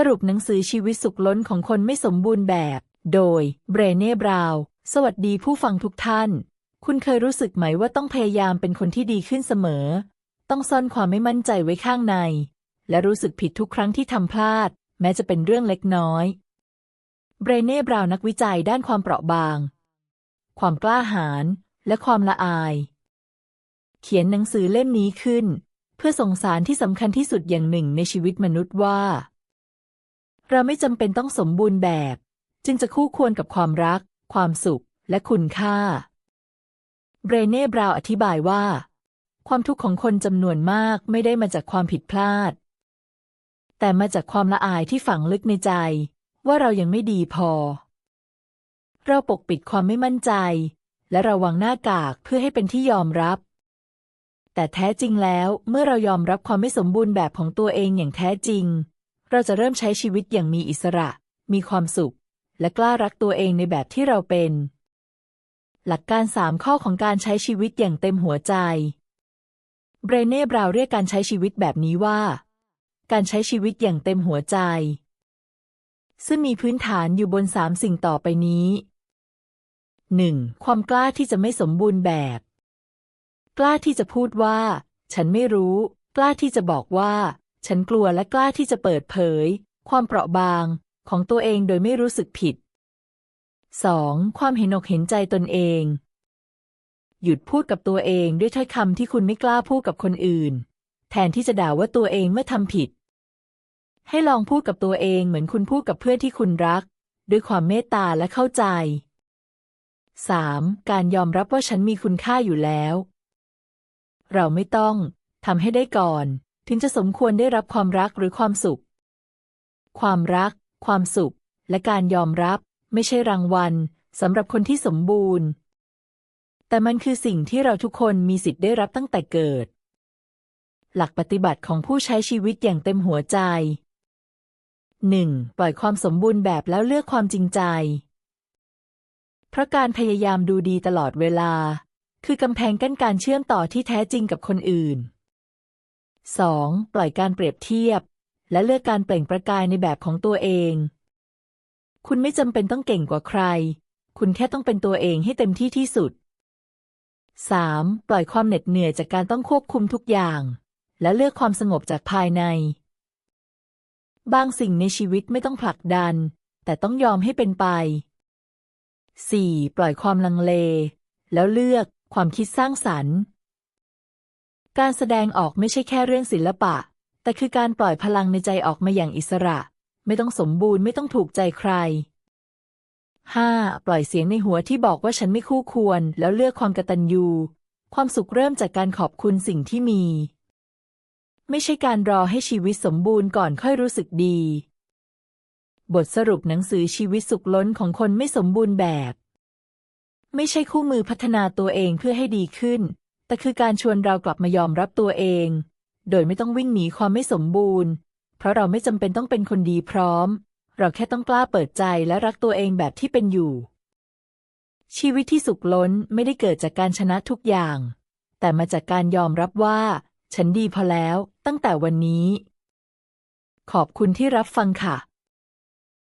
สรุปหนังสือชีวิตสุขล้นของคนไม่สมบูรณ์แบบ โดยเบรเน่บราว สวัสดีผู้ฟังทุกท่าน คุณเคยรู้สึกไหมว่าต้องพยายามเป็นคนที่ดีขึ้นเสมอ ต้องซ่อนความไม่มั่นใจไว้ข้างใน และรู้สึกผิดทุกครั้งที่ทำพลาด แม้จะเป็นเรื่องเล็กน้อยเบรเน่บราวนักวิจัยด้านความเปราะบาง ความกล้าหาญและความละอาย เขียนหนังสือเล่มนี้ขึ้น เพื่อส่งสารที่สำคัญที่สุดอย่างหนึ่งในชีวิตมนุษย์ว่า เราไม่จำเป็นต้องสมบูรณ์แบบ จึงจะคู่ควรกับความรัก ความสุข และคุณค่า เบรเน่บราว์อธิบายว่า ความทุกข์ของคนจำนวนมากไม่ได้มาจากความผิดพลาด แต่มาจากความละอายที่ฝังลึกในใจ ว่าเรายังไม่ดีพอ เราปกปิดความไม่มั่นใจ และระวังหน้ากากเพื่อให้เป็นที่ยอมรับแต่แท้จริงแล้วเมื่อเรายอมรับความไม่สมบูรณ์แบบของตัวเองอย่างแท้จริง เราจะเริ่มใช้ชีวิตอย่างมีอิสระ มีความสุข และกล้ารักตัวเองในแบบที่เราเป็น หลักการสามข้อของการใช้ชีวิตอย่างเต็มหัวใจ เบรเน่บราว์เรียกการใช้ชีวิตแบบนี้ว่า การใช้ชีวิตอย่างเต็มหัวใจ ซึ่งมีพื้นฐานอยู่บนสามสิ่งต่อไปนี้ 1. ความกล้าที่จะไม่สมบูรณ์แบบ กล้าที่จะพูดว่า ฉันไม่รู้ กล้าที่จะบอกว่า ฉันกลัวและกล้าที่จะเปิดเผย ความเปราะบางของตัวเองโดยไม่รู้สึกผิด 2. ความเห็นอกเห็นใจตนเอง หยุดพูดกับตัวเองด้วยถ้อยคำที่คุณไม่กล้าพูดกับคนอื่น แทนที่จะด่าว่าตัวเองเมื่อทำผิด ให้ลองพูดกับตัวเองเหมือนคุณพูดกับเพื่อนที่คุณรัก ด้วยความเมตตาและเข้าใจ 3. การยอมรับว่าฉันมีคุณค่าอยู่แล้ว เราไม่ต้องทำให้ได้ก่อน ถึงจะสมควรได้รับความรักหรือความสุข ความรัก ความสุข และการยอมรับ ไม่ใช่รางวัลสำหรับคนที่สมบูรณ์ แต่มันคือสิ่งที่เราทุกคนมีสิทธิ์ได้รับตั้งแต่เกิด หลักปฏิบัติของผู้ใช้ชีวิตอย่างเต็มหัวใจ 1. ปล่อยความสมบูรณ์แบบแล้วเลือกความจริงใจ เพราะการพยายามดูดีตลอดเวลา คือกำแพงกั้นการเชื่อมต่อที่แท้จริงกับคนอื่น 2. ปล่อยการเปรียบเทียบ และเลือกการเปล่งประกายในแบบของตัวเอง คุณไม่จำเป็นต้องเก่งกว่าใคร คุณแค่ต้องเป็นตัวเองให้เต็มที่ที่สุด 3. ปล่อยความเหน็ดเหนื่อยจากการต้องควบคุมทุกอย่าง และเลือกความสงบจากภายใน บางสิ่งในชีวิตไม่ต้องผลักดัน แต่ต้องยอมให้เป็นไป 4. ปล่อยความลังเล แล้วเลือกความคิดสร้างสรรค์ การแสดงออกไม่ใช่แค่เรื่องศิลปะ แต่คือการปล่อยพลังในใจออกมาอย่างอิสระ ไม่ต้องสมบูรณ์ไม่ต้องถูกใจใคร 5. ปล่อยเสียงในหัวที่บอกว่าฉันไม่คู่ควร แล้วเลือกความกตัญญูความสุขเริ่มจากการขอบคุณสิ่งที่มี ไม่ใช่การรอให้ชีวิตสมบูรณ์ก่อนค่อยรู้สึกดี บทสรุปหนังสือชีวิตสุขล้นของคนไม่สมบูรณ์แบบ ไม่ใช่คู่มือพัฒนาตัวเองเพื่อให้ดีขึ้น แต่คือการชวนเรากลับมายอมรับตัวเอง โดยไม่ต้องวิ่งหนีความไม่สมบูรณ์ เพราะเราไม่จำเป็นต้องเป็นคนดีพร้อม เราแค่ต้องกล้าเปิดใจและรักตัวเองแบบที่เป็นอยู่ ชีวิตที่สุขล้นไม่ได้เกิดจากการชนะทุกอย่าง แต่มาจากการยอมรับว่า ฉันดีพอแล้ว ตั้งแต่วันนี้ ขอบคุณที่รับฟังค่ะ